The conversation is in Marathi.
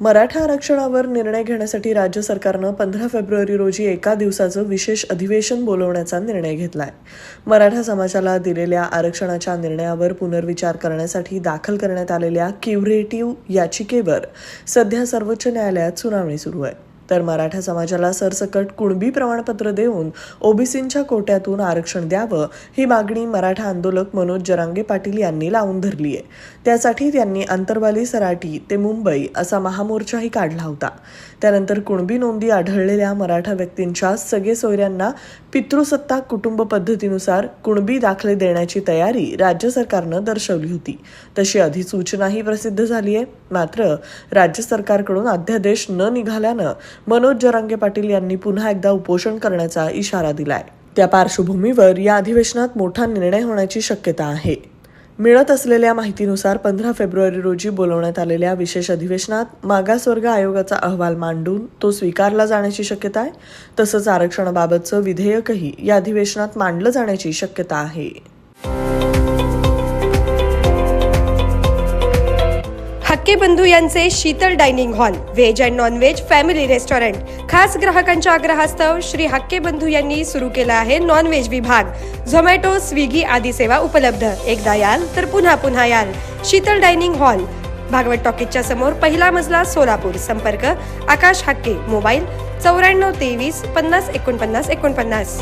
मराठा आरक्षणावर निर्णय घेण्यासाठी राज्य सरकारनं पंधरा फेब्रुवारी रोजी एका दिवसाचं विशेष अधिवेशन बोलवण्याचा निर्णय घेतलाय. मराठा समाजाला दिलेल्या आरक्षणाच्या निर्णयावर पुनर्विचार करण्यासाठी दाखल करण्यात आलेल्या क्युरेटिव्ह याचिकेवर सध्या सर्वोच्च न्यायालयात सुनावणी सुरू आहे. तर मराठा समाजाला सरसकट कुणबी प्रमाणपत्र देऊन ओबीसींच्या कोट्यातून आरक्षण द्यावं ही मागणी मराठा आंदोलक मनोज जरांगे पाटील यांनी लावून धरली आहे. त्यासाठी त्यांनी अंतरवाली सराटी ते मुंबई असा महामोर्चाही काढला होता. त्यानंतर कुणबी नोंदी आढळलेल्या मराठा व्यक्तींच्या सगळे सोयऱ्यांना पितृसत्ताक कुटुंब पद्धतीनुसार कुणबी दाखले देण्याची तयारी राज्य सरकारनं दर्शवली होती. तशी अधिसूचनाही प्रसिद्ध झाली आहे. मात्र राज्य सरकारकडून अध्यादेश न निघाल्यानं मनोज जरांगे पाटील यांनी पुन्हा एकदा उपोषण करण्याचा इशारा दिलाय. त्या पार्श्वभूमीवर या अधिवेशनात मोठा निर्णय होण्याची शक्यता आहे. मिळत असलेल्या माहितीनुसार पंधरा फेब्रुवारी रोजी बोलवण्यात आलेल्या विशेष अधिवेशनात मागासवर्ग आयोगाचा अहवाल मांडून तो स्वीकारला जाण्याची शक्यता आहे. तसंच आरक्षणाबाबतचं विधेयकही या अधिवेशनात मांडलं जाण्याची शक्यता आहे. हक्के बंधू यांचे Sheetal dining hall veg and non veg family restaurant. खास ग्राहकांच्या आग्रहास्तव श्री हक्के बंधू यांनी सुरू केला आहे नॉन व्हेज विभाग. झोमॅटो स्विगी आदी सेवा उपलब्ध. एकदा याल तर पुन्हा पुन्हा याल. Sheetal dining hall. भागवत टॉकीजच्या समोर पहिला मजला सोलापूर. संपर्क आकाश हक्के मोबाईल चौऱ्याण्णव तेवीस पन्नास एकोणपन्नास एकोणपन्नास.